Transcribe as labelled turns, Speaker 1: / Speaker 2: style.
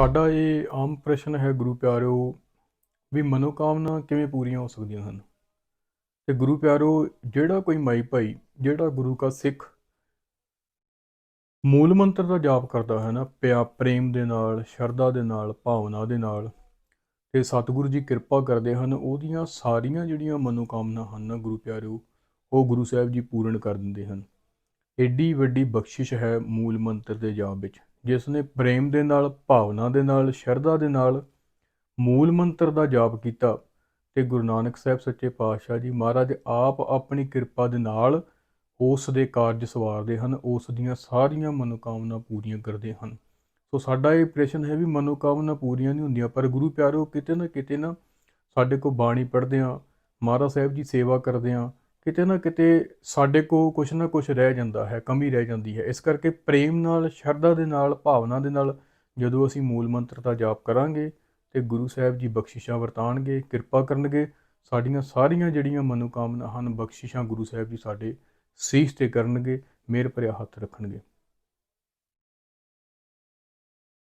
Speaker 1: ਸਾਡਾ ਇਹ ਆਮ ਪ੍ਰਸ਼ਨ ਹੈ ਗੁਰੂ ਪਿਆਰਿਓ ਵੀ ਮਨੋਕਾਮਨਾ ਕਿਵੇਂ ਪੂਰੀਆਂ ਹੋ ਸਕਦੀਆਂ ਹਨ? ਤੇ ਗੁਰੂ ਪਿਆਰਿਓ ਜਿਹੜਾ ਕੋਈ ਮਾਈ ਭਾਈ, ਜਿਹੜਾ ਗੁਰੂ ਕਾ ਸਿੱਖ ਮੂਲ ਮੰਤਰ ਦਾ ਜਾਪ ਕਰਦਾ ਹੈ ਨਾ, ਪਿਆ ਪ੍ਰੇਮ ਦੇ ਨਾਲ, ਸ਼ਰਧਾ ਦੇ ਨਾਲ, ਭਾਵਨਾ ਦੇ ਨਾਲ, ਤੇ ਸਤਿਗੁਰੂ ਜੀ ਕਿਰਪਾ ਕਰਦੇ ਹਨ, ਉਹਦੀਆਂ ਸਾਰੀਆਂ ਜਿਹੜੀਆਂ ਮਨੋਕਾਮਨਾ ਹਨ ਗੁਰੂ ਪਿਆਰਿਓ ਉਹ ਗੁਰੂ ਸਾਹਿਬ ਜੀ ਪੂਰਨ ਕਰ ਦਿੰਦੇ ਹਨ। ਏਡੀ ਵੱਡੀ ਬਖਸ਼ਿਸ਼ ਹੈ ਮੂਲ ਮੰਤਰ ਦੇ ਜਾਪ ਵਿੱਚ, ਜਿਸ ਨੇ ਪ੍ਰੇਮ ਦੇ ਨਾਲ, ਭਾਵਨਾ ਦੇ ਨਾਲ, ਸ਼ਰਧਾ ਦੇ ਨਾਲ ਮੂਲ ਮੰਤਰ ਦਾ ਜਾਪ ਕੀਤਾ ਤੇ ਗੁਰੂ ਨਾਨਕ ਸਾਹਿਬ ਸੱਚੇ ਪਾਤਸ਼ਾਹ ਜੀ ਮਹਾਰਾਜ ਆਪ ਆਪਣੀ ਕਿਰਪਾ ਦੇ ਨਾਲ ਉਸ ਦੇ ਕਾਰਜ ਸਵਾਰਦੇ ਹਨ, ਉਸ ਦੀਆਂ ਸਾਰੀਆਂ ਮਨੋਕਾਮਨਾ ਪੂਰੀਆਂ ਕਰਦੇ ਹਨ। ਸੋ ਸਾਡਾ ਇਹ ਪ੍ਰਸ਼ਨ ਹੈ ਵੀ ਮਨੋਕਾਮਨਾ ਪੂਰੀਆਂ ਨਹੀਂ ਹੁੰਦੀਆਂ, ਪਰ ਗੁਰੂ ਪਿਆਰੋ ਕਿਤੇ ਨਾ ਕਿਤੇ ਨਾ ਸਾਡੇ ਕੋ ਬਾਣੀ ਪੜ੍ਹਦੇ ਆ ਮਹਾਰਾਜ ਸਾਹਿਬ ਜੀ ਸੇਵਾ ਕਰਦੇ ਆ ਕਿਤੇ ਨਾ ਕਿਤੇ ਸਾਡੇ ਕੋ ਕੁਛ ਨਾ ਕੁਛ ਰਹਿ ਜਾਂਦਾ ਹੈ, ਕਮੀ ਰਹਿ ਜਾਂਦੀ ਹੈ। ਇਸ ਕਰਕੇ ਪ੍ਰੇਮ ਨਾਲ, ਸ਼ਰਧਾ ਦੇ ਨਾਲ, ਭਾਵਨਾ ਦੇ ਨਾਲ ਜਦੋਂ ਅਸੀਂ ਮੂਲ ਮੰਤਰ ਦਾ ਜਾਪ ਕਰਾਂਗੇ ਤੇ ਗੁਰੂ ਸਾਹਿਬ ਜੀ ਬਖਸ਼ਿਸ਼ਾਂ ਵਰਤਾਣਗੇ, ਕਿਰਪਾ ਕਰਨਗੇ, ਸਾਡੀਆਂ ਸਾਰੀਆਂ ਜਿਹੜੀਆਂ ਮਨੋਕਾਮਨਾ ਹਨ, ਬਖਸ਼ਿਸ਼ਾਂ ਗੁਰੂ ਸਾਹਿਬ ਜੀ ਸਾਡੇ ਸੀਸ ਤੇ ਕਰਨਗੇ, ਮੇਰ ਭਰਿਆ ਹੱਥ ਰੱਖਣਗੇ।